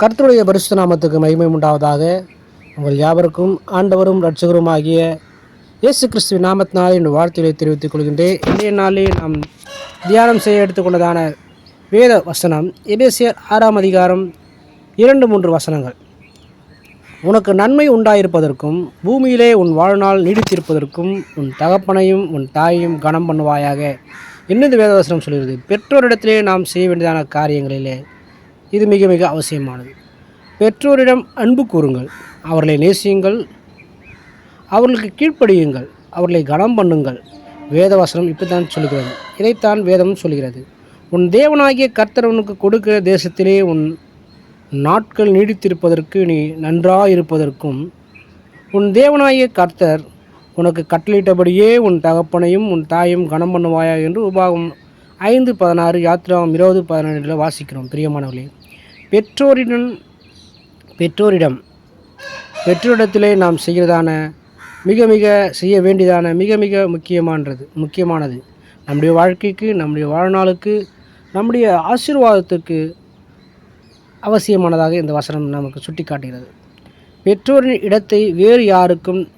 கர்த்தருடைய பரிசுத்த நாமத்துக்கு மகிமை உண்டாவதாக. உங்கள் யாவருக்கும் ஆண்டவரும் இரட்சகரும் ஆகிய இயேசு கிறிஸ்துவ நாமத்தினால் என் வாழ்த்துக்களை தெரிவித்துக் கொள்கின்றேன். இன்றைய நாளில் நாம் தியானம் செய்ய எடுத்துக்கொண்டதான வேத வசனம் எபேசியர் ஆறாம் அதிகாரம் இரண்டு மூன்று வசனங்கள். உனக்கு நன்மை உண்டாயிருப்பதற்கும் பூமியிலே உன் வாழ்நாள் நீடித்திருப்பதற்கும் உன் தகப்பனையும் உன் தாயையும் கனம் பண்ணுவாயாக. என்னது வேதவசனம் சொல்கிறது? பெற்றோரிடத்திலே நாம் செய்ய வேண்டியதான காரியங்களிலே இது மிக மிக அவசியமானது. பெற்றோரிடம் அன்பு கூறுங்கள். அவர்களை நேசியுங்கள். அவர்களுக்கு கீழ்ப்படியுங்கள். அவர்களை கனம் பண்ணுங்கள். வேதவசனம் இப்படித்தான் சொல்கிறது இதைத்தான் வேதம் சொல்கிறது உன் தேவனாகிய கர்த்தர் உனக்கு கொடுக்கிற தேசத்திலே உன் நாட்கள் நீடித்திருப்பதற்கு நீ நன்றாயிருப்பதற்கும் உன் தேவனாகிய கர்த்தர் உனக்கு கட்டளையிட்டபடியே உன் தகப்பனையும் உன் தாயும் கனம் பண்ணுவாயா என்று உபாகம் ஐந்து பதினாறு யாத்திராம் இருபது பதினேழில் வாசிக்கிறோம். பிரியமானவர்களே பெற்றோரிடம் பெற்றோரிடம் பெற்றோரிடத்திலே நாம் செய்கிறதான மிக மிக செய்ய வேண்டியதான மிக மிக முக்கியமானது முக்கியமானது. நம்முடைய வாழ்க்கைக்கு நம்முடைய வாழ்நாளுக்கு நம்முடைய ஆசீர்வாதத்துக்கு அவசியமானதாக இந்த வசனம் நமக்கு சுட்டி காட்டுகிறது பெற்றோரின் இடத்தை வேறு யாருக்கும்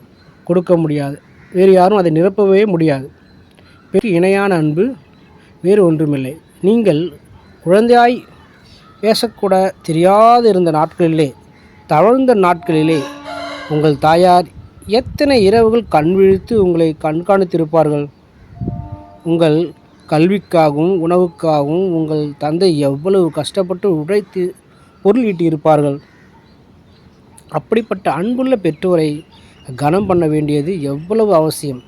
கொடுக்க முடியாது. வேறு யாரும் அதை நிரப்பவே முடியாது. பெரிய இணையான அன்பு வேறு ஒன்றுமில்லை. நீங்கள் குழந்தையாய் பேசக்கூட தெரியாது இருந்த நாட்களிலே தவழ்ந்த நாட்களிலே உங்கள் தாயார் எத்தனை இரவுகள் கண் விழித்து உங்களை கண்காணித்திருப்பார்கள்? உங்கள் கல்விக்காகவும் உணவுக்காகவும் உங்கள் தந்தை எவ்வளவு கஷ்டப்பட்டு உழைத்து பொருள் ஈட்டியிருப்பார்கள்? அப்படிப்பட்ட அன்புள்ள பெற்றோரை கனம் பண்ண வேண்டியது எவ்வளவு அவசியம்?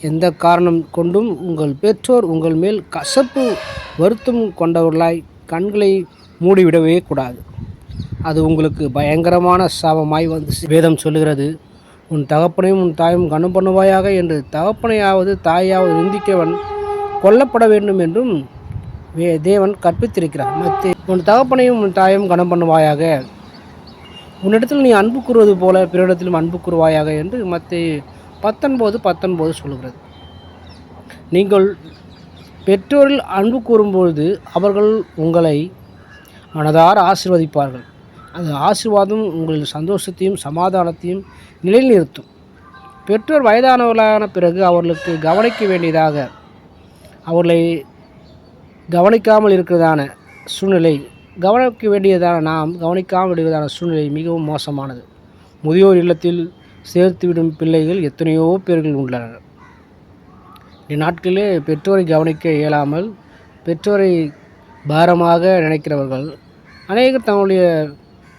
எந்த காரணம் கொண்டும் உங்கள் பெற்றோர் உங்கள் மேல் கசப்பு வருத்தம் கொண்டவர்களாய் கண்களை மூடிவிடவே கூடாது. அது உங்களுக்கு பயங்கரமான சாபமாய் வந்து வேதம் சொல்லுகிறது உன் தகப்பனையும் உன் தாயும் கனம் பண்ணுவாயாக என்று தகப்பனையாவது தாயாவது நிந்திக்கவன் கொல்லப்பட வேண்டும் என்றும் வே தேவன் கற்பித்திருக்கிறார். மத்திய உன் தகப்பனையும் உன் தாயும் கனம் பண்ணுவாயாக. உன்னிடத்தில் நீ அன்பு கூறுவது போல பிறரிடத்திலும் அன்பு கூறுவாயாக என்று மத்திய பத்தொன்பது பத்தொன்பது சொல்கிறது நீங்கள் பெற்றோரில் அன்பு கூறும்பொழுது அவர்கள் உங்களை மனதார ஆசீர்வதிப்பார்கள். அந்த ஆசீர்வாதம் உங்கள் சந்தோஷத்தையும் சமாதானத்தையும் நிலைநிறுத்தும். பெற்றோர் வயதானவர்களான பிறகு அவர்களுக்கு கவனிக்க வேண்டியதாக அவர்களை கவனிக்காமல் இருக்கிறதான சூழ்நிலை கவனிக்க வேண்டியதான நாம் கவனிக்காமல் இருக்கிறதான சூழ்நிலை மிகவும் மோசமானது. முதியோர் இல்லத்தில் சேர்த்துவிடும் பிள்ளைகள் எத்தனையோ பேர்கள் உள்ளனர். இந்நாட்களிலே பெற்றோரை கவனிக்க இயலாமல் பெற்றோரை பாரமாக நினைக்கிறவர்கள் அநேகர் தங்களுடைய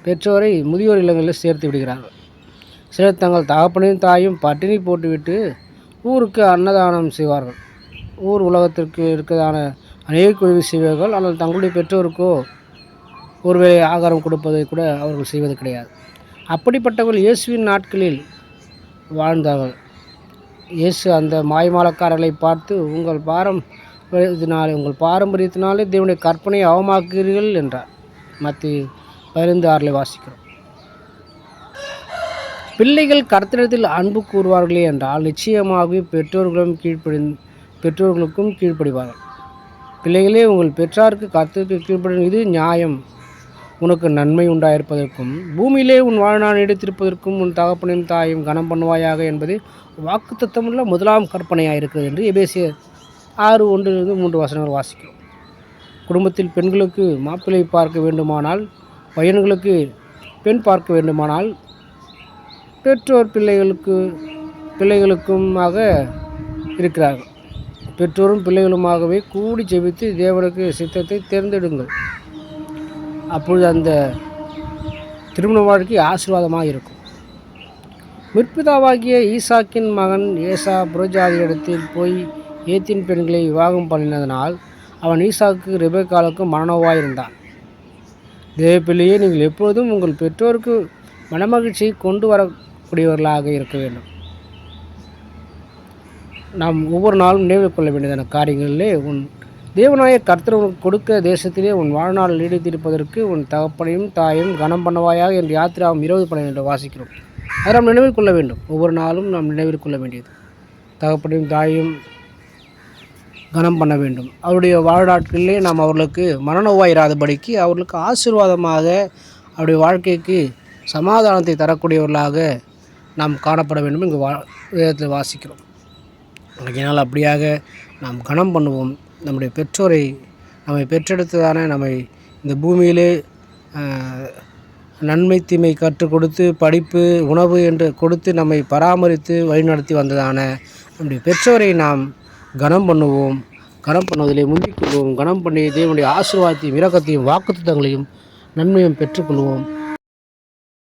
பெற்றோரை முதியோர் இல்லங்களில் சேர்த்து விடுகிறார்கள். சிலர் தங்கள் தகப்பனையும் தாயும் பட்டினி போட்டுவிட்டு ஊருக்கு அன்னதானம் செய்வார்கள். ஊர் உலகத்திற்கு இருக்கிறதான அநேக உதவி செய்வார்கள் ஆனால் தங்களுடைய பெற்றோருக்கோ ஒருவேளை ஆகாரம் கொடுப்பதை கூட அவர்கள் செய்வது கிடையாது. அப்படிப்பட்டவர்கள் இயேசுவின் நாட்களில் வாழ்ந்தார்கள். இயேசு அந்த மாய்மாலக்காரர்களை பார்த்து உங்கள் பாரம் இதனாலே உங்கள் பாரம்பரியத்தினாலே தேவனுடைய கற்பனையை அவமாக்குகிறீர்கள் என்றார். மத்திய பதினைந்து ஆறில் வாசிக்கிறோம். பிள்ளைகள் கர்த்தனத்தில் அன்பு கூறுவார்களே என்றால் நிச்சயமாகவே பெற்றோர்களும் கீழ்ப்படி பெற்றோர்களுக்கும் கீழ்ப்படிவார்கள். பிள்ளைகளே உங்கள் பெற்றாருக்கு கர்த்தருக்கு கீழ்ப்படும் இது நியாயம். உனக்கு நன்மை உண்டாயிருப்பதற்கும் பூமியிலே உன் வாழ்நாள் நீடித்திருப்பதற்கும் உன் தகப்பனையும் தாயும் கனம் பண்ணுவாயாக என்பது வாக்குத்தத்தமுள்ள முதலாம் கற்பனையாக இருக்கிறது என்று எபேசிய ஆறு ஒன்றிலிருந்து மூன்று வசனங்கள் வாசிக்கிறோம். குடும்பத்தில் பெண்களுக்கு மாப்பிள்ளை பார்க்க வேண்டுமானால் பையன்களுக்கு பெண் பார்க்க வேண்டுமானால் பெற்றோர் பிள்ளைகளுக்கு பிள்ளைகளுக்குமாக இருக்கிறார்கள். பெற்றோரும் பிள்ளைகளுமாகவே கூடி ஜெபித்து தேவனுக்கு சித்தத்தை தேர்ந்தெடுங்கள். அப்பொழுது அந்த திருமண வாழ்க்கை ஆசீர்வாதமாக இருக்கும். மிற்பிதாவாகிய ஈசாக்கின் மகன் ஏசா புரஜாதியிடத்தில் போய் ஏத்தின் பெண்களை விவாகம் பண்ணினதனால் அவன் ஈசாக்கு ரெபேக்காலுக்கு மனநோவாயிருந்தான் தேவப்பிள்ளையே நீங்கள் எப்பொழுதும் உங்கள் பெற்றோருக்கு மனமகிழ்ச்சியை கொண்டு வரக்கூடியவர்களாக இருக்க வேண்டும். நாம் ஒவ்வொரு நாளும் நினைவில் கொள்ள வேண்டியதான காரியங்களிலே உன் தேவநாய கர்த்தர் உனக்கு கொடுக்க தேசத்திலே உன் வாழ்நாள் நீடித்திருப்பதற்கு உன் தகப்பனையும் தாயும் கனம் பண்ணவாயாக என்று யாத்திராவும் இருபது பன்னிரெண்டு வாசிக்கிறோம். அதை நாம் நினைவில் கொள்ள வேண்டும். ஒவ்வொரு நாளும் நாம் நினைவில் கொள்ள வேண்டியது. தகப்பனையும் தாயும் கனம் பண்ண வேண்டும். அவருடைய வாழ்நாட்களிலே நாம் அவர்களுக்கு மனநோவாயிராதபடிக்கு அவர்களுக்கு ஆசீர்வாதமாக அவருடைய வாழ்க்கைக்கு சமாதானத்தை தரக்கூடியவர்களாக நாம் காணப்பட வேண்டும். இங்கு வா வேதத்தில் வாசிக்கிறோம். ஆகையினால் அப்படியாக நாம் கனம் பண்ணுவோம். நம்முடைய பெற்றோரை நம்மை பெற்றெடுத்ததான நம்மை இந்த பூமியிலே நன்மை தீமை கற்றுக் கொடுத்து படிப்பு உணவு என்று கொடுத்து நம்மை பராமரித்து வழிநடத்தி வந்ததான நம்முடைய பெற்றோரை நாம் கனம் பண்ணுவோம். கனம் பண்ணுவதிலே முந்திக் கொள்வோம். கனம் பண்ணி தேவனுடைய ஆசீர்வாதத்தையும் இரக்கத்தையும் வாக்குத்தத்தங்களையும் நன்மையும் பெற்றுக்கொள்வோம்